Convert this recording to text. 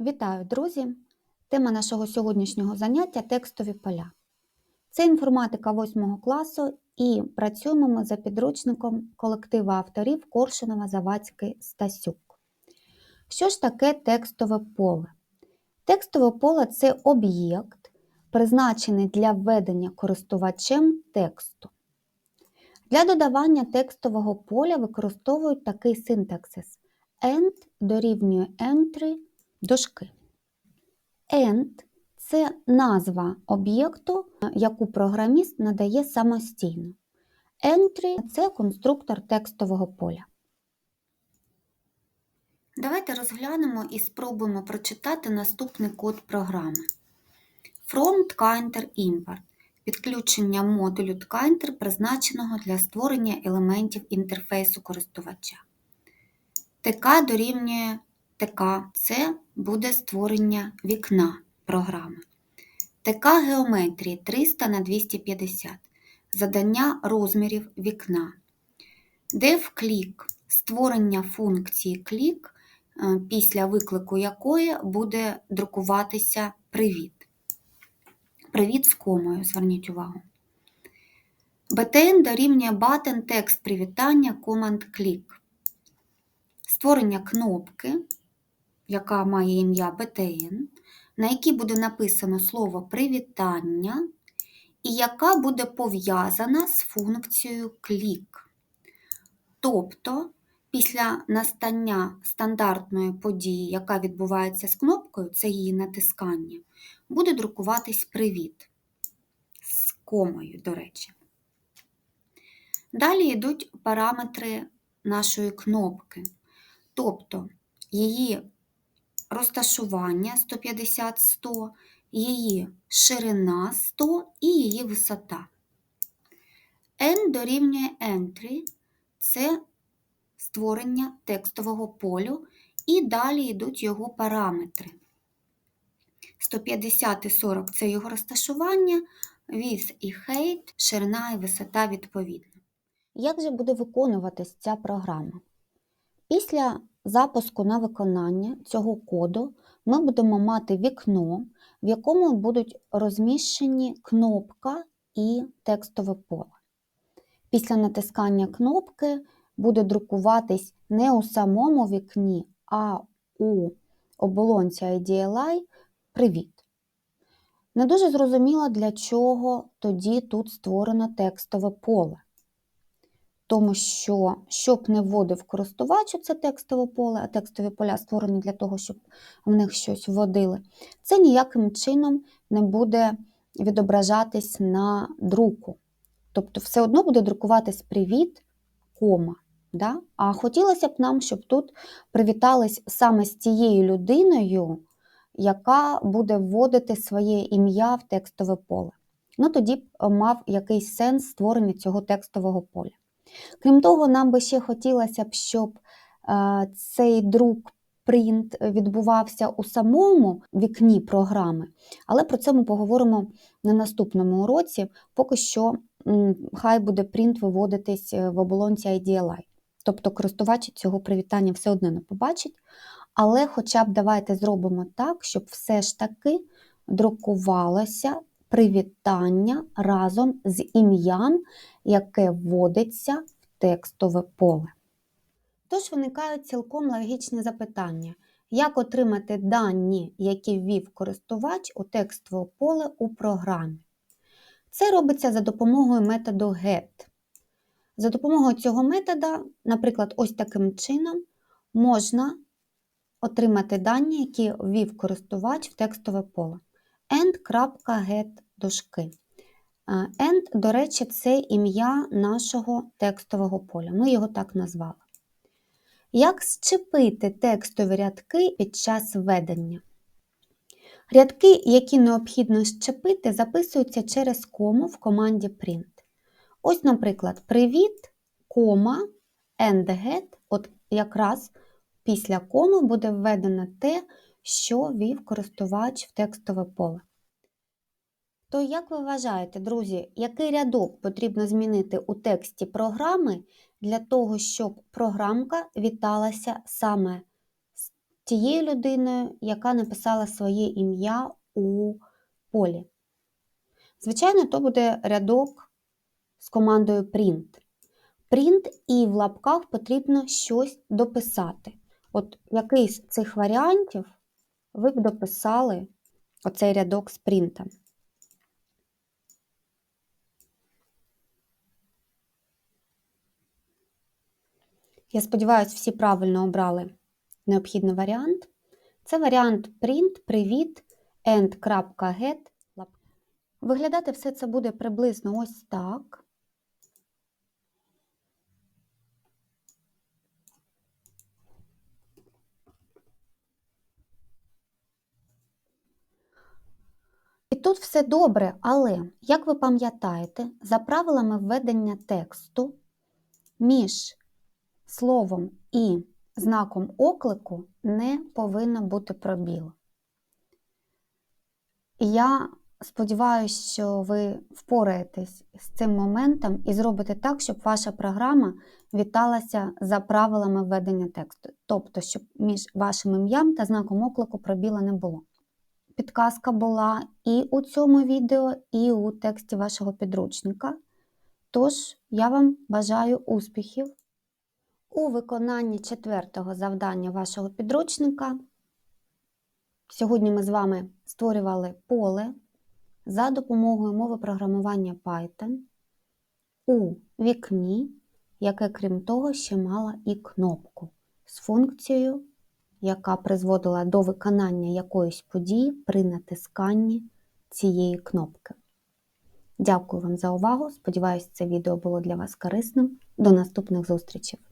Вітаю, друзі! Тема нашого сьогоднішнього заняття текстові поля. Це інформатика 8 класу і працюємо ми за підручником колективу авторів Коршунова, Завадський, Стасюк. Що ж таке текстове поле? Текстове поле це об'єкт, призначений для введення користувачем тексту. Для додавання текстового поля використовують такий синтаксис end дорівнює entry дошки. End – це назва об'єкту, яку програміст надає самостійно. Entry – це конструктор текстового поля. Давайте розглянемо і спробуємо прочитати наступний код програми. From Tkinter Import підключення модулю Tkinter, призначеного для створення елементів інтерфейсу користувача. ТК дорівнює ТК це буде створення вікна програми. ТК геометрії 300 на 250 задання розмірів вікна. DevClick створення функції клік, е, після виклику якої буде друкуватися привіт. Привіт з комою, зверніть увагу. BTN дорівнює button текст привітання команд клік. Створення кнопки, яка має ім'я BTN, на якій буде написано слово привітання, і яка буде пов'язана з функцією клік. Тобто, після настання стандартної події, яка відбувається з кнопкою, це її натискання, буде друкуватись привіт з комою, до речі. Далі йдуть параметри нашої кнопки, тобто її розташування 150-100, її ширина 100 і її висота. N дорівнює entry це створення текстового полю, і далі йдуть його параметри. 150 і 40 це його розташування, width і height, ширина і висота відповідно. Як же буде виконуватись ця програма? Після запуску на виконання цього коду ми будемо мати вікно, в якому будуть розміщені кнопка і текстове поле. Після натискання кнопки буде друкуватись не у самому вікні, а у оболонці IDLI Привіт. Не дуже зрозуміло, для чого тоді тут створено текстове поле. Тому що, щоб не вводив користувач це текстове поле, а текстові поля створені для того, щоб в них щось вводили, це ніяким чином не буде відображатись на друку. Тобто, все одно буде друкуватись привіт, кома. Да? А хотілося б нам, щоб тут привітались саме з тією людиною, яка буде вводити своє ім'я в текстове поле. Ну, тоді б мав якийсь сенс створення цього текстового поля. Крім того, нам би ще хотілося б, щоб е, цей друк принт відбувався у самому вікні програми, але про це ми поговоримо на наступному уроці, поки що хай буде принт виводитись в оболонці IDLI. Тобто користувач цього привітання все одно не побачить, але хоча б давайте зробимо так, щоб все ж таки друкувалося привітання разом з ім'ям, яке вводиться в текстове поле. Тож виникають цілком логічні запитання, як отримати дані, які ввів користувач у текстове поле у програмі. Це робиться за допомогою методу GET. За допомогою цього метода, наприклад, ось таким чином, можна отримати дані, які ввів користувач в текстове поле. end.get дошки. End, до речі, це ім'я нашого текстового поля. Ми його так назвали. Як зчепити текстові рядки під час введення? Рядки, які необхідно щепити, записуються через кому в команді print. Ось, наприклад, привіт, кома, endget, от якраз після коми буде введено те, що ввів користувач в текстове поле. То як ви вважаєте, друзі, який рядок потрібно змінити у тексті програми для того, щоб програмка віталася саме з тією людиною, яка написала своє ім'я у полі. Звичайно, то буде рядок з командою print. Print і в лапках потрібно щось дописати. От якийсь з цих варіантів ви б дописали оцей рядок з принтом. Я сподіваюся, всі правильно обрали необхідний варіант. Це варіант print, привіт, end.get. Виглядати все це буде приблизно ось так. І тут все добре, але, як ви пам'ятаєте, за правилами введення тексту між словом і знаком оклику не повинно бути пробіл. Я сподіваюся, що ви впораєтесь з цим моментом і зробите так, щоб ваша програма віталася за правилами введення тексту. Тобто, щоб між вашим ім'ям та знаком оклику пробіла не було. Підказка була і у цьому відео, і у тексті вашого підручника. Тож, я вам бажаю успіхів у виконанні четвертого завдання вашого підручника. Сьогодні ми з вами створювали поле за допомогою мови програмування Python у вікні, яке, крім того, ще мала і кнопку з функцією, яка призводила до виконання якоїсь події при натисканні цієї кнопки. Дякую вам за увагу. Сподіваюсь, це відео було для вас корисним. До наступних зустрічей!